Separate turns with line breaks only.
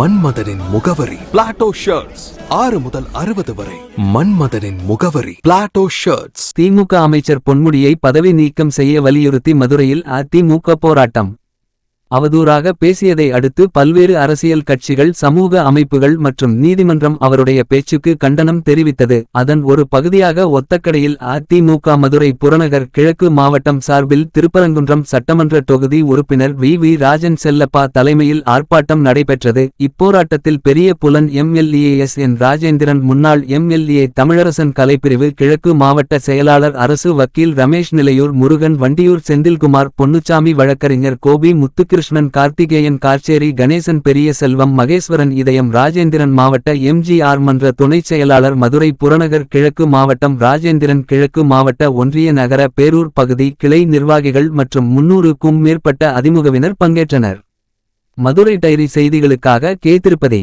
மன்மதனின் முகவரி. Plato shirts ஆறு முதல் அறுபது வரை. மன்மதனின் முகவரி. பிளாட்டோ ஷர்ட்ஸ்
திமுக அமைச்சர் பொன்முடியை பதவி நீக்கம் செய்ய வலியுறுத்தி மதுரையில் அதிமுக போராட்டம். அவதூறாக பேசியதை அடுத்து பல்வேறு அரசியல் கட்சிகள் சமூக அமைப்புகள் மற்றும் நீதிமன்றம் அவருடைய பேச்சுக்கு கண்டனம் தெரிவித்தது. அதன் ஒரு பகுதியாக ஒத்தக்கடையில் அதிமுக மதுரை புறநகர் கிழக்கு மாவட்டம் சார்பில் திருப்பரங்குன்றம் சட்டமன்ற தொகுதி உறுப்பினர் வி. வி. ராஜன் செல்லப்பா தலைமையில் ஆர்ப்பாட்டம் நடைபெற்றது. இப்போராட்டத்தில் பெரிய புலன் எம்எல்ஏ எஸ். என். ராஜேந்திரன் முன்னாள் எம்எல்ஏ தமிழரசன் கலைப்பிரிவு கிழக்கு மாவட்ட செயலாளர் அரசு வக்கீல் ரமேஷ் நிலையூர் முருகன் வண்டியூர் செந்தில்குமார் பொன்னுச்சாமி வழக்கறிஞர் கோபி முத்துக்கிருஷ்ணன் கார்த்திகேயன் காச்சேரி கணேசன் பெரிய செல்வம் மகேஸ்வரன் இதயம் ராஜேந்திரன் மாவட்ட எம்ஜிஆர் மன்ற துணைச் செயலாளர் மதுரை புறநகர் கிழக்கு மாவட்டம் ராஜேந்திரன் கிழக்கு மாவட்ட ஒன்றிய நகர பேரூர் பகுதி கிளை நிர்வாகிகள் மற்றும் முன்னூறுக்கும் மேற்பட்ட அதிமுகவினர் பங்கேற்றனர். மதுரை டைரி செய்திகளுக்காக கே திருப்பதி.